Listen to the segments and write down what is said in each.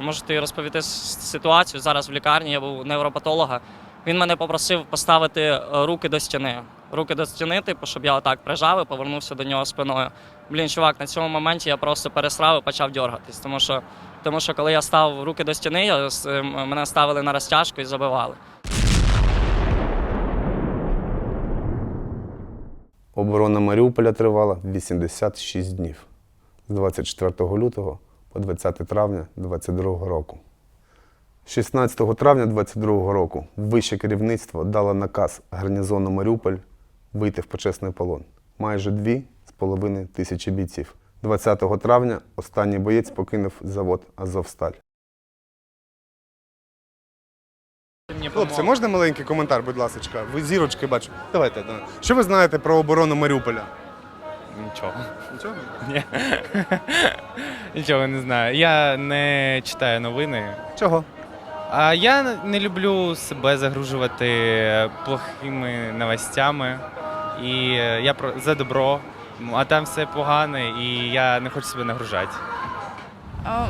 Можу тобі розповісти ситуацію. Зараз в лікарні я був невропатолога. Він мене попросив поставити е, руки до стіни. Руки до стіни, типу, щоб я отак прижав і повернувся до нього спиною. Блін, чувак, на цьому моменті я просто пересрав і почав дергатись. Тому що, тому що коли я став руки до стіни, я, мене ставили на розтяжку і забивали. Оборона Маріуполя тривала 86 днів з 24 лютого по 20 травня 2022 року. 16 травня 2022 року вище керівництво дало наказ гарнізону Маріуполь вийти в почесний полон. Майже дві з половиною тисячі бійців. 20 травня останній боєць покинув завод Азовсталь. Хлопці, можна маленький коментар, будь ласка? Ви зірочки бачу. Давайте. давай. Що ви знаєте про оборону Маріуполя? Нічого. Нічого? Ні. Нічого не знаю. Я не читаю новини. Чого? А я не люблю себе загружувати плохими новостями. І е, я про за добро, а там все погане, і я не хочу себе нагружати. А,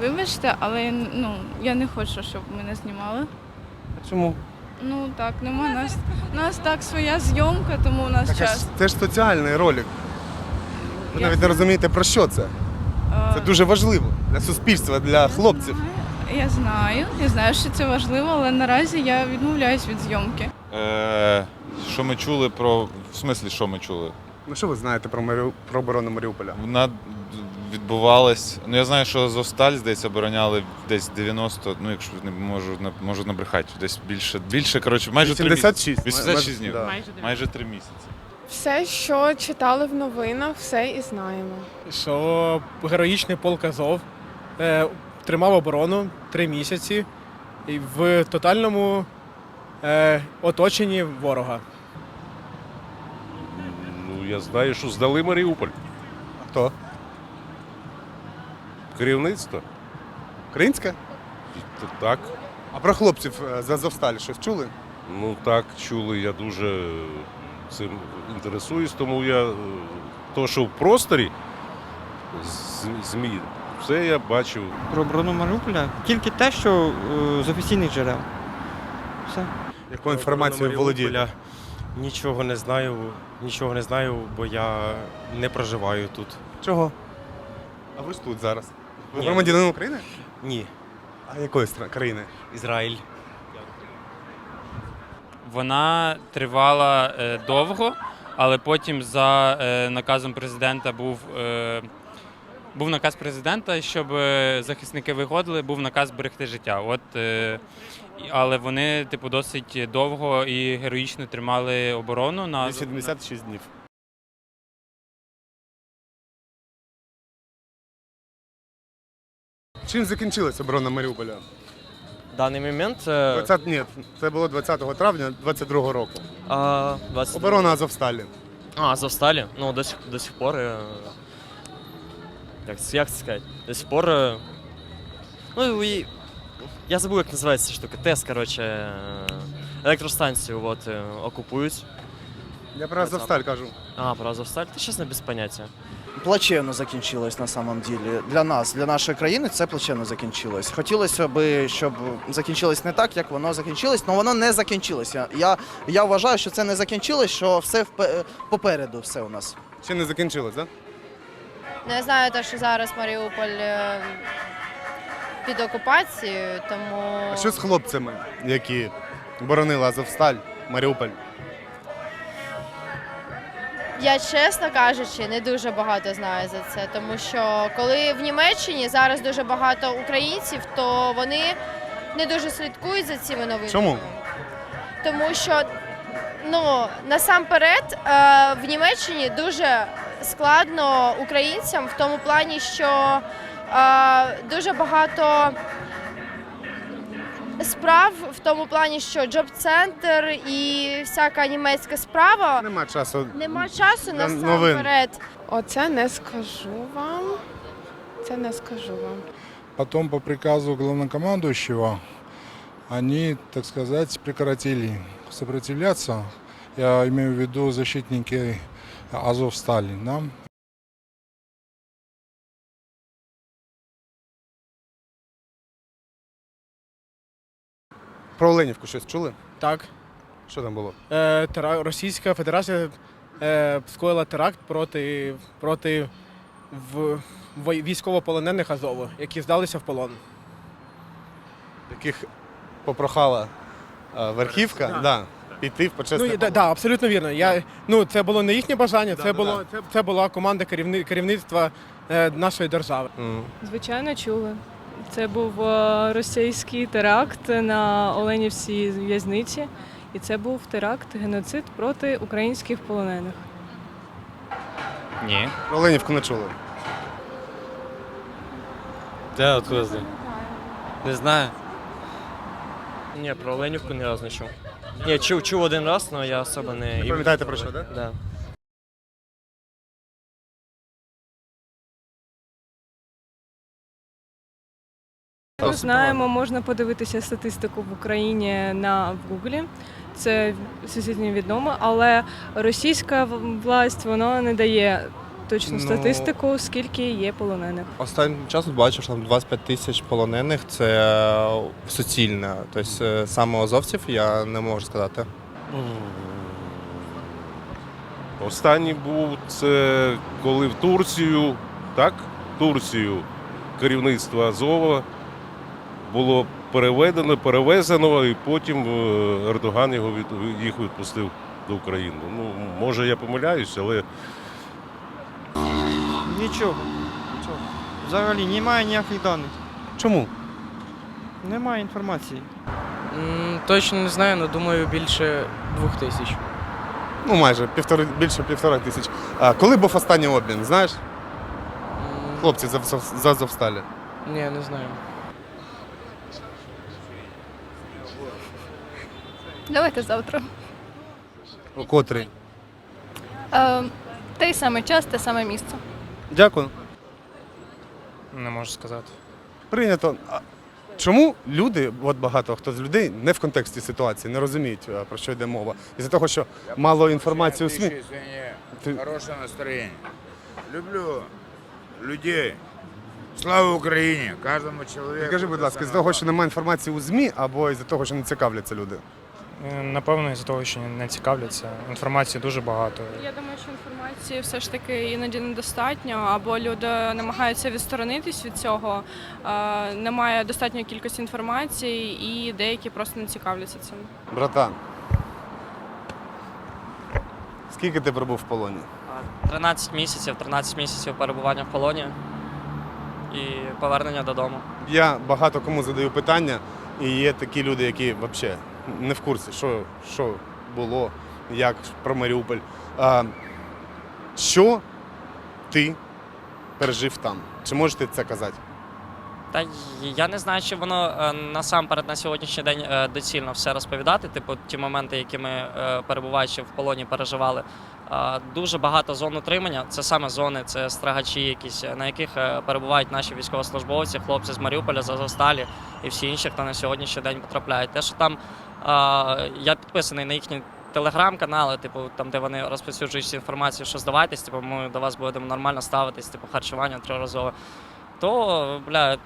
вибачте, але ну, я не хочу, щоб мене знімали. Чому? Ну так, нема нас. У нас так своя зйомка, тому у нас Так, час. це ж соціальний ролик. Ви навіть не розумієте про що це. Це дуже важливо для суспільства, для хлопців. Я знаю, я знаю, що це важливо, але наразі я відмовляюсь від зйомки. Е, що ми чули про. В смислі, що ми чули? Ну що ви знаєте про, Маріу... про оборону Маріуполя? Вона відбувалась. Ну я знаю, що Зосталь, здається, обороняли десь 90, ну якщо не можу на- можу набрехати, десь більше, більше, коротше, майже 86. 86 днів. Да. Майже три місяці. Все, що читали в новинах, все і знаємо. що героїчний полк Азов е, тримав оборону три місяці і в тотальному е, оточенні ворога. Ну, я знаю, що здали Маріуполь. Хто? Керівництво. Українська? Т- Так. А про хлопців е, з Азовсталі щось чули? Ну так, чули, я дуже цим інтересуюсь, тому я е, то, що в просторі ЗМІ, все я бачив. Про оборону Маріуполя тільки те, що е, з офіційних джерел. Все. Якою інформацією володієте? Нічого не знаю, нічого не знаю, бо я не проживаю тут. Чого? А ви ж тут зараз. Ви громадянин України? Ні, А якої країни? Ізраїль. Вона тривала е, довго, але потім за е, наказом президента був, е, був наказ президента, щоб захисники виходили, був наказ берегти життя. От, е, але вони, типу, досить довго і героїчно тримали оборону на 86 днів. Чим закінчилась оборона Маріуполя? Даний момент е, 20... Ні, це було 20 травня 22 року. а, 20... Оборона Азовсталі. А, Азовсталі? Ну, до сих, до сих пор. е, Як, як це сказати? До сих пор. е, Ну, і, я забув, як називається штука. ТЕС, коротше, е, електростанцію от, е, окупують. Я про Азовсталь кажу. А, про Азовсталь? Та чесно, без поняття. Плачевно закінчилось на самом деле. Для нас, для нашої країни, це плачевно закінчилось. Хотілося б, щоб закінчилось не так, як воно закінчилось, але воно не закінчилося. Я, я вважаю, що це не закінчилось, що все впе- попереду все у нас. Ще не закінчилось, так? Ну, я знаю те, що зараз Маріуполь е, під окупацією, тому А що з хлопцями, які боронили Азовсталь, Маріуполь? Я, чесно кажучи, не дуже багато знаю за це. Тому що коли в Німеччині зараз дуже багато українців, то вони не дуже слідкують за цими новинами. Чому? Тому що ну, насамперед е, в Німеччині дуже складно українцям в тому плані, що е, дуже багато справ в тому плані, що джоб-центр і всяка німецька справа. Нема часу. Нема часу Для насамперед. Оце не скажу вам. Це не скажу вам. Потім по приказу главнокомандующего они, так сказать, прекратили сопротивляться. Я имею в виду защитники Азовстали. Да? Про Оленівку щось чули? Так. Що там було? Е, тера... Російська Федерація е, скоїла теракт проти, проти в... військовополонених Азову, які здалися в полон. Яких попрохала е, верхівка Да. да. піти в Ну, почесне і, да, да, абсолютно вірно. Я, ну, це було не їхнє бажання, Да, це, да, було, це, це була команда керівни... керівництва е, нашої держави. Мгм. Звичайно, чули. Це був е, російський теракт на Оленівській в'язниці, і це був теракт, геноцид проти українських полонених. Ні. Про Оленівку не чули. Де откуда знаю? Не знаю. Ні, про Оленівку ні разу не чув. Ні, чув, чув один раз, але я особо не. Ви пам'ятаєте про що, так? Да? Да. Ми знаємо, можна подивитися статистику в Україні на в Гуглі. Це всесвітньо відомо, але російська власть вона не дає точну Ну, статистику, скільки є полонених. Останнім часом бачив, що там 25 тисяч полонених це суцільне. Тобто е, саме азовців я не можу сказати. Останній був це коли в Турцію, так? Турцію керівництво Азова було переведено, перевезено, і потім е, Ердоган його від, їх відпустив до України. Ну, може, я помиляюсь, але Нічого. Нічого. Взагалі немає ніяких даних. Чому? Немає інформації. Точно не знаю, але думаю, більше двох тисяч. Ну, майже півтори, більше півтора тисяч. А, коли був останній обмін, знаєш? Хлопці за, за, за Азовсталі. Ні, не знаю. Давайте завтра. О котрий. Е, той самий час, те саме місце. Дякую. Не можу сказати. Прийнято. А чому люди, от багато хто з людей, не в контексті ситуації, не розуміють, е, про що йде мова? Із-за того, що мало інформації у СМІ. Ти- Хорошее настроение. Люблю людей. Слава Україні! Кожному чоловіку. Скажи, будь ласка, з того, що немає інформації у ЗМІ, або із-за того, що не цікавляться люди? Е, Напевно, із-за того, що не цікавляться. Інформації дуже багато. Я думаю, що інформації все ж таки іноді недостатньо, або люди намагаються відсторонитись від цього. е, Немає достатньої кількості інформації, і деякі просто не цікавляться цим. Братан. Скільки ти пробув в полоні? 13 місяців, 13 місяців перебування в полоні і повернення додому. Я багато кому задаю питання, і є такі люди, які взагалі не в курсі, що, що було, як про Маріуполь. А, що ти пережив там? Чи можете це казати? Та я не знаю, чи воно е, насамперед на сьогоднішній день е, доцільно все розповідати. Типу, ті моменти, які ми е, перебуваючи в полоні, переживали. Дуже багато зон утримання. Це саме зони, це страгачі, якісь на яких е, перебувають наші військовослужбовці, хлопці з Маріуполя, з Азовсталі і всі інші, хто на сьогоднішній день потрапляють. Те, що там я підписаний на їхні телеграм-канали, типу, там, де вони розповсюджують інформацію, що здавайтесь, типу, ми до вас будемо нормально ставитись, типу, харчування триразове. То, бля,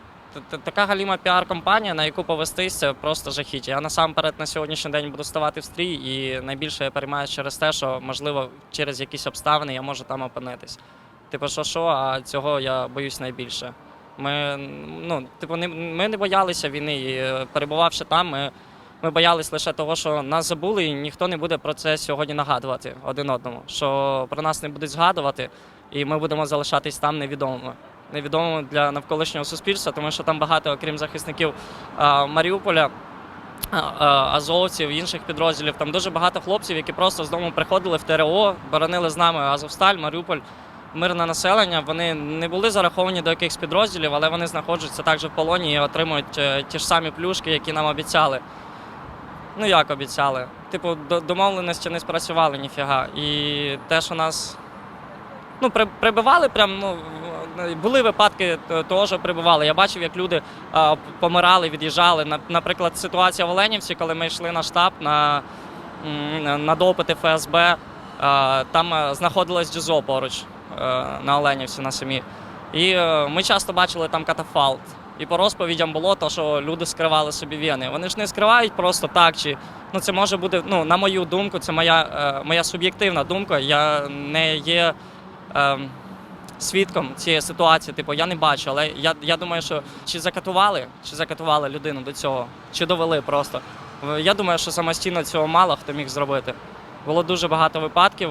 така галіма піар-компанія, на яку повестись, це просто жахіття. Я насамперед на сьогоднішній день буду ставати в стрій, і найбільше я переймаюся через те, що можливо через якісь обставини я можу там опинитись. Типу, що що, а цього я боюсь найбільше. Ми, ну, типу, не, ми не боялися війни, і е, перебувавши там, ми, ми боялись лише того, що нас забули, і ніхто не буде про це сьогодні нагадувати один одному. Що про нас не будуть згадувати, і ми будемо залишатись там невідомими невідомими для навколишнього суспільства, тому що там багато, окрім захисників Маріуполя, а, а, азовців, інших підрозділів. Там дуже багато хлопців, які просто з дому приходили в ТРО, боронили з нами Азовсталь, Маріуполь. Мирне населення, вони не були зараховані до якихось підрозділів, але вони знаходяться також в полоні і отримують е, ті ж самі плюшки, які нам обіцяли. Ну як обіцяли? Типу, до- домовленості не спрацювали ніфіга. І те, що нас ну, прибивали прям, ну, були випадки того, що прибивали. Я бачив, як люди помирали, від'їжджали. Наприклад, ситуація в Оленівці, коли ми йшли на штаб на, на- допити ФСБ, там е, знаходилось ДЗО поруч е, на Оленівці на самі. І е, ми часто бачили там катафалк. І по розповідям було то, що люди скривали собі вени. Вони ж не скривають просто так, чи ну це може бути, ну, на мою думку, це моя, моя суб'єктивна думка. Я не є. Е, Свідком цієї ситуації, типу, я не бачу, але я, я думаю, що чи закатували, чи закатували людину до цього, чи довели просто. Я думаю, що самостійно цього мало хто міг зробити. Було дуже багато випадків,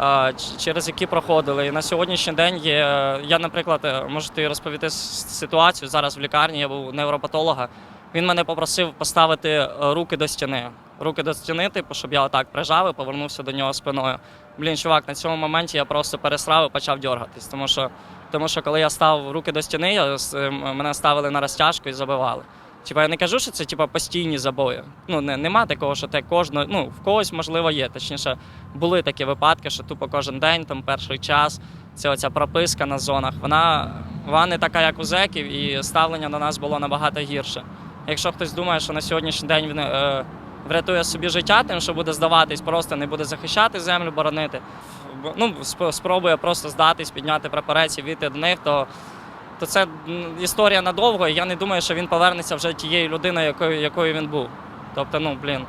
е, через які проходили. І на сьогоднішній день є. е, Я, наприклад, е, можу тобі розповісти ситуацію. Зараз в лікарні я був невропатолога. Він мене попросив поставити руки до стіни. Руки до стіни, типу, щоб я отак прижав і повернувся до нього спиною. Блін, чувак, на цьому моменті я просто пересрав і почав дергатись. Тому що, тому що коли я став руки до стіни, я, мене ставили на розтяжку і забивали. Типа я не кажу, що це типа постійні забої. Ну не, нема такого, що те кожного, ну в когось можливо є. Точніше, були такі випадки, що тупо кожен день, там перший час, це оця прописка на зонах. Вона, вона не така, як у зеків, і ставлення до нас було набагато гірше. Якщо хтось думає, що на сьогоднішній день він е, врятує собі життя, тим, що буде здаватись, просто не буде захищати землю, боронити. Ну, спробує просто здатись, підняти прапорець і війти до них, то то це історія надовго, і я не думаю, що він повернеться вже тією людиною, якою, якою він був. Тобто, ну блін,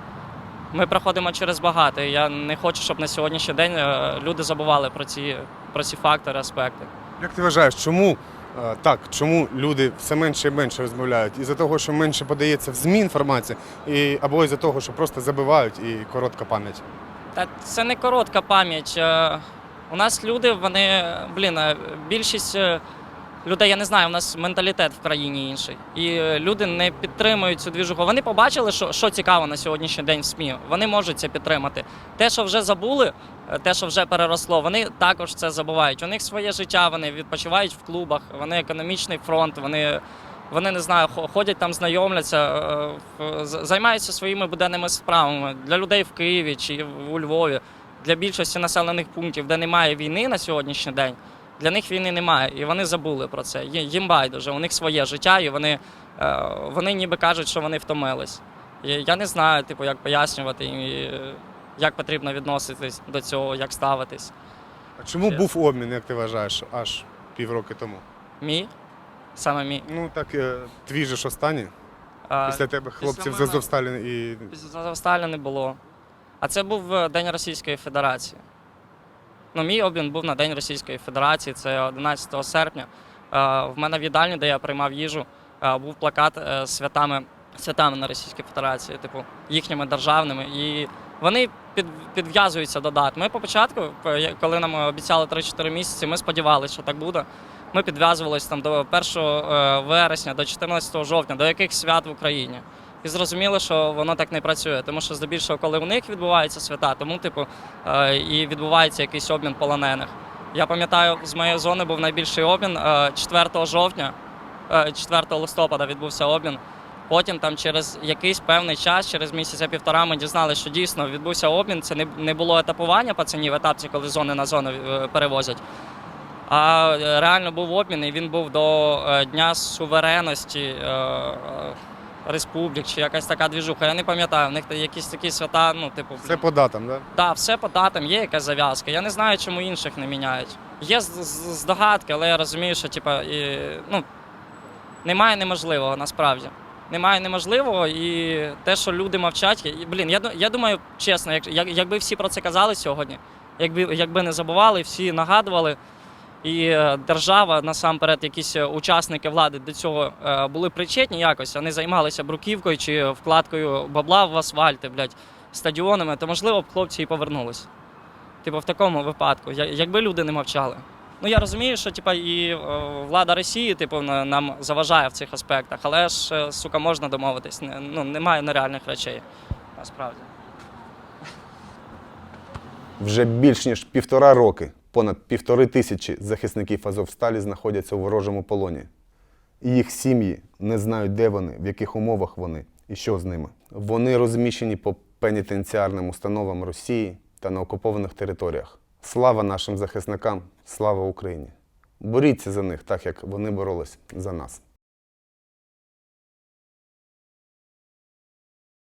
ми проходимо через багато. і Я не хочу, щоб на сьогоднішній день е, люди забували про ці, про ці фактори, аспекти. Як ти вважаєш, чому так, чому люди все менше і менше розмовляють? Із-за того, що менше подається в ЗМІ інформація, і, або із-за того, що просто забивають і коротка пам'ять? Та це не коротка пам'ять. Е, У нас люди, вони, блін, е, більшість е, людей, я не знаю, у нас менталітет в країні інший. І е, люди не підтримують цю двіжуху. Вони побачили, що, що цікаво на сьогоднішній день в СМІ. Вони можуть це підтримати. Те, що вже забули, е, те, що вже переросло, вони також це забувають. У них своє життя, вони відпочивають в клубах, вони економічний фронт, вони. Вони не знаю, хо- ходять там, знайомляться, е, займаються своїми буденними справами для людей в Києві чи у Львові, для більшості населених пунктів, де немає війни на сьогоднішній день. Для них війни немає, і вони забули про це. Їм байдуже, у них своє життя, і вони, е, вони ніби кажуть, що вони втомились. І я не знаю, типу, як пояснювати, і, е, як потрібно відноситись до цього, як ставитись. А чому Ще. був обмін, як ти вважаєш, аж півроки тому? Мій, саме мій. Ну так е, твій же ж останній. А, Після тебе хлопців з мене- Азовсталі і Після Азовсталі не було. А це був День Російської Федерації. Ну, мій обмін був на День Російської Федерації, це 11 серпня. Е, В мене в їдальні, де я приймав їжу, е, був плакат е, з святами, святами на Російській Федерації, типу, їхніми державними. І вони під, підв'язуються до дат. Ми по початку, коли нам обіцяли 3-4 місяці, ми сподівалися, що так буде. Ми підв'язувалися там до 1 е, вересня, до 14 жовтня, до яких свят в Україні. І зрозуміли, що воно так не працює, тому що здебільшого, коли у них відбуваються свята, тому типу е, і відбувається якийсь обмін полонених. Я пам'ятаю, з моєї зони був найбільший обмін е, 4 жовтня, е, 4 листопада відбувся обмін. Потім там через якийсь певний час, через місяця-півтора, ми дізналися, що дійсно відбувся обмін. Це не, було етапування пацанів, етапці, коли зони на зону е, перевозять. А е, реально був обмін, і він був до е, Дня суверенності е, е, республік чи якась така двіжуха. Я не пам'ятаю, в них якісь такі свята, ну, типу. все по датам, так? Так, все по датам, є якась зав'язка. Я не знаю, чому інших не міняють. Є здогадки, але я розумію, що типа, і, ну, немає неможливого насправді. Немає неможливого, і те, що люди мовчать, і, блін, я, я думаю, чесно, як, як, якби всі про це казали сьогодні, якби, якби не забували, всі нагадували, і е, держава, насамперед, якісь е, учасники влади до цього е, були причетні якось, вони займалися бруківкою чи вкладкою бабла в асфальти, блядь, стадіонами, то можливо б хлопці і повернулись. Типу, в такому випадку, якби люди не мовчали. Ну я розумію, що типа і влада Росії, типу, нам заважає в цих аспектах, але ж сука, можна домовитись. Ну немає нереальних речей. Насправді. Вже більш ніж півтора роки понад півтори тисячі захисників Азовсталі знаходяться у ворожому полоні. І їх сім'ї не знають, де вони, в яких умовах вони і що з ними. Вони розміщені по пенітенціарним установам Росії та на окупованих територіях. Слава нашим захисникам, слава Україні! Боріться за них так, як вони боролись за нас.